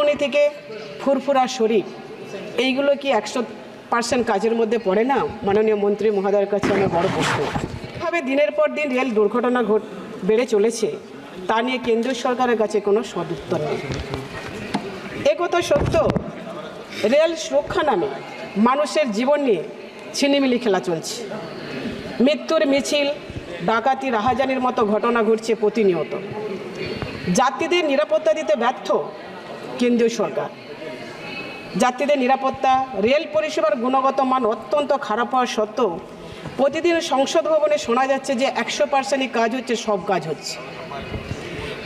ডানকনি থেকে ফুরফুরা শরীর, এইগুলো কি একশো পার্সেন্ট কাজের মধ্যে পড়ে না? মাননীয় মন্ত্রী মহোদয়ের কাছে আমার বড় প্রশ্ন। এভাবে দিনের পর দিন রেল দুর্ঘটনা ঘট, বেড়ে চলেছে, তা নিয়ে কেন্দ্রীয় সরকারের কাছে কোনো সদুত্তর নেই। একথা সত্য, রেল সুরক্ষা নামে মানুষের জীবন নিয়ে ছিনিমিলি খেলা চলছে। মৃত্যুর মিছিল, ডাকাতি, রাহাজানির মতো ঘটনা ঘটছে প্রতিনিয়ত। যাত্রীদের নিরাপত্তা দিতে ব্যর্থ কেন্দ্রীয় সরকার। যাত্রীদের নিরাপত্তা, রেল পরিষেবার গুণগত মান অত্যন্ত খারাপ হওয়া সত্ত্বেও প্রতিদিন সংসদ ভবনে শোনা যাচ্ছে যে একশো পার্সেন্টই কাজ হচ্ছে, সব কাজ হচ্ছে।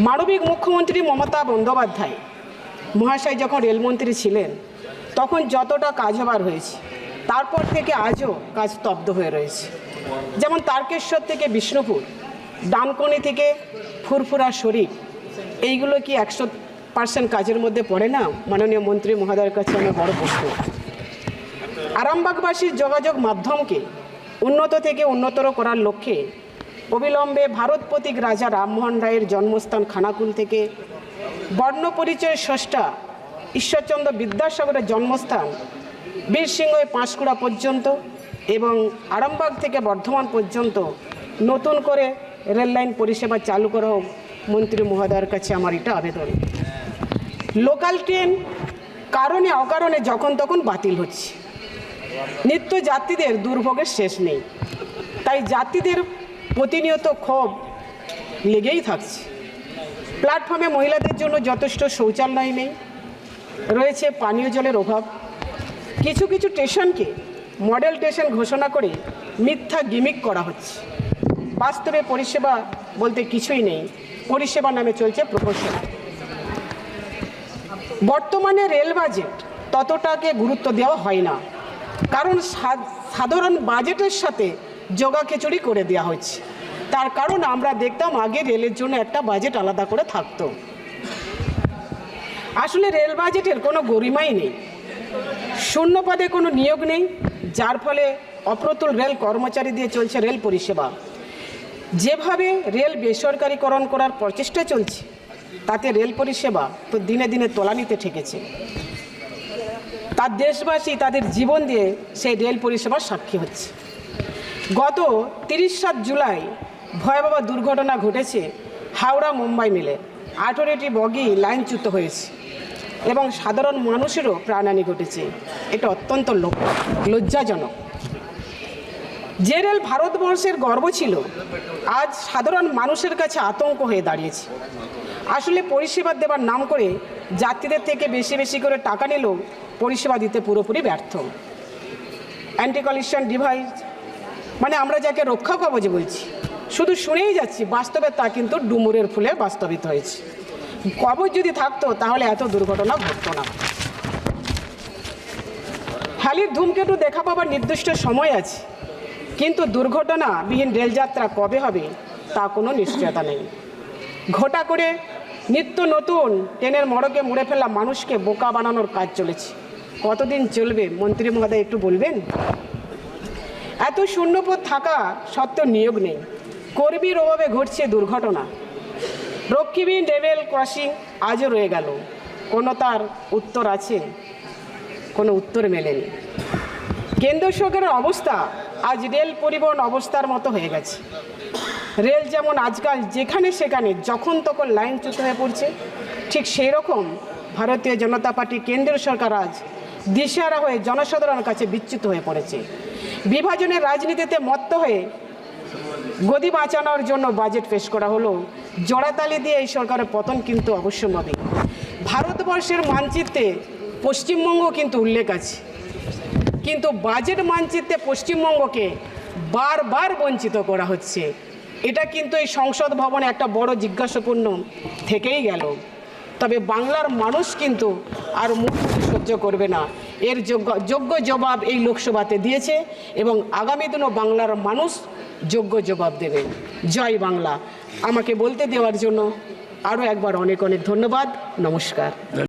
মানবিক মুখ্যমন্ত্রী মমতা বন্দ্যোপাধ্যায়, মহাশয় যখন রেলমন্ত্রী ছিলেন, তখন যতটা কাজ হবার হয়েছে, তারপর থেকে আজও কাজ স্তব্ধ হয়ে রয়েছে। যেমন তারকেশ্বর থেকে বিষ্ণুপুর ডানকনি থেকে ফুরফুরা শরীফ, এইগুলো কি একশো পার্সেন্ট কাজের মধ্যে পড়ে না, মাননীয় মন্ত্রী মহোদয়ের কাছে আমার বড় প্রশ্ন। আরামবাগবাসীর যোগাযোগ মাধ্যমকে উন্নত থেকে উন্নতর করার লক্ষ্যে অবিলম্বে ভারত প্রতীক রাজা রামমোহন রায়ের জন্মস্থান খানাকুল থেকে বর্ণ পরিচয়ের স্রষ্টা ঈশ্বরচন্দ্র বিদ্যাসাগরের জন্মস্থান বীরসিংহ পাঁশকুড়া পর্যন্ত এবং আরামবাগ থেকে বর্ধমান পর্যন্ত নতুন করে রেললাইন পরিষেবা চালু করা হোক মন্ত্রী মহোদয়ের কাছে আমার এটা আবেদন। লোকাল ট্রেন কারণে অকারণে যখন তখন বাতিল হচ্ছে। নিত্য যাত্রীদের দুর্ভোগের শেষ নেই। তাই যাত্রীদের প্রতিনিয়ত ক্ষোভ লেগেই থাকছে। প্ল্যাটফর্মে মহিলাদের জন্য যথেষ্ট শৌচালয় নেই। রয়েছে পানীয় জলের অভাব। কিছু কিছু স্টেশনকে মডেল স্টেশন ঘোষণা করে মিথ্যা গিমিক করা হচ্ছে। বাস্তবে পরিষেবা বলতে কিছুই নেই। পরিষেবা নামে চলছে প্রকৌশল। বর্তমানে রেল বাজেট ততটাকে গুরুত্ব দেওয়া হয় না। কারণ সাধারণ বাজেটের সাথে যোগা খিচুড়ি করে দেওয়া হচ্ছে তার কারণ আমরা দেখতাম আগে রেলের জন্য একটা বাজেট আলাদা করে থাকতো। আসলে রেল বাজেটের কোনো গরিমাই নেই। শূন্য পদে কোনো নিয়োগ নেই, যার ফলে অপ্রতুল রেল কর্মচারী দিয়ে চলছে রেল পরিষেবা। যেভাবে রেল বেসরকারীকরণ করার প্রচেষ্টা চলছে তাতে রেল পরিষেবা তো দিনে দিনে তলানিতে ঠেকেছে। তার দেশবাসী তাদের জীবন দিয়ে সেই রেল পরিষেবার সাক্ষী হচ্ছে। গত তিরিশ সাত জুলাই ভয়াবহ দুর্ঘটনা ঘটেছে হাওড়া মুম্বাই মিলে। আঠেরোটি বগি লাইনচ্যুত হয়েছে এবং সাধারণ মানুষেরও প্রাণহানি ঘটেছে। এটা অত্যন্ত লজ্জাজনক। যে রেল ভারতবর্ষের গর্ব ছিল, আজ সাধারণ মানুষের কাছে আতঙ্ক হয়ে দাঁড়িয়েছে। আসলে পরিষেবা দেবার নাম করে যাত্রীদের থেকে বেশি বেশি করে টাকা নিলেও পরিষেবা দিতে পুরোপুরি ব্যর্থ। অ্যান্টি কলিশন ডিভাইস মানে আমরা যাকে রক্ষা কবচ বলছি, শুধু শুনেই যাচ্ছি, বাস্তবে তা কিন্তু ডুমুরের ফুলে বাস্তবিত হয়েছে। কবচ যদি থাকতো, তাহলে এত দুর্ঘটনা ঘটতো না। হালির ধূমকেতু দেখা পাবার নির্দিষ্ট সময় আছে, কিন্তু দুর্ঘটনাবিহীন রেলযাত্রা কবে হবে, তা কোনো নিশ্চয়তা নেই। ঘটা করে নিত্য নতুন ট্রেনের মড়কে মুড়ে ফেলা মানুষকে বোকা বানানোর কাজ চলেছে। কতদিন চলবে? মন্ত্রী মহোদয়, একটু বলবেন? এত শূন্যপদ থাকা সত্ত্বেও নিয়োগ নেই। কর্মীর অভাবে ঘটছে দুর্ঘটনা। রক্ষীবিহীন লেভেল ক্রসিং আজও রয়ে গেল। কোনো তার উত্তর আছে? কোনো উত্তর মেলেনি। কেন্দ্র সরকারের অবস্থা আজ রেল পরিবহন অবস্থার মতো হয়ে গেছে। রেল যেমন আজকাল যেখানে সেখানে, যখন তখন লাইনচ্যুত হয়ে পড়ছে, ঠিক সেই রকম ভারতীয় জনতা পার্টি কেন্দ্রীয় সরকার আজ দিশেহারা হয়ে জনসাধারণের কাছে বিচ্যুত হয়ে পড়েছে। বিভাজনের রাজনীতিতে মত্ত হয়ে গদি বাঁচানোর জন্য বাজেট পেশ করা হলো। জড়াতালি দিয়ে এই সরকারের পতন কিন্তু অবশ্যম্ভাবী। ভারতবর্ষের মানচিত্রে পশ্চিমবঙ্গ কিন্তু উল্লেখ আছে। কিন্তু বাজেট মানচিত্রে পশ্চিমবঙ্গকে বারবার বঞ্চিত করা হচ্ছে। এটা কিন্তু এই সংসদ ভবনে একটা বড় জিজ্ঞাসাপূর্ণ থেকেই গেল। তবে বাংলার মানুষ কিন্তু আর মুখ সহ্য করবে না। এর যোগ্য যোগ্য জবাব এই লোকসভাতে দিয়েছে এবং আগামী দিনও বাংলার মানুষ যোগ্য জবাব দেবে। জয় বাংলা। আমাকে বলতে দেওয়ার জন্য আরও একবার অনেক অনেক ধন্যবাদ। নমস্কার।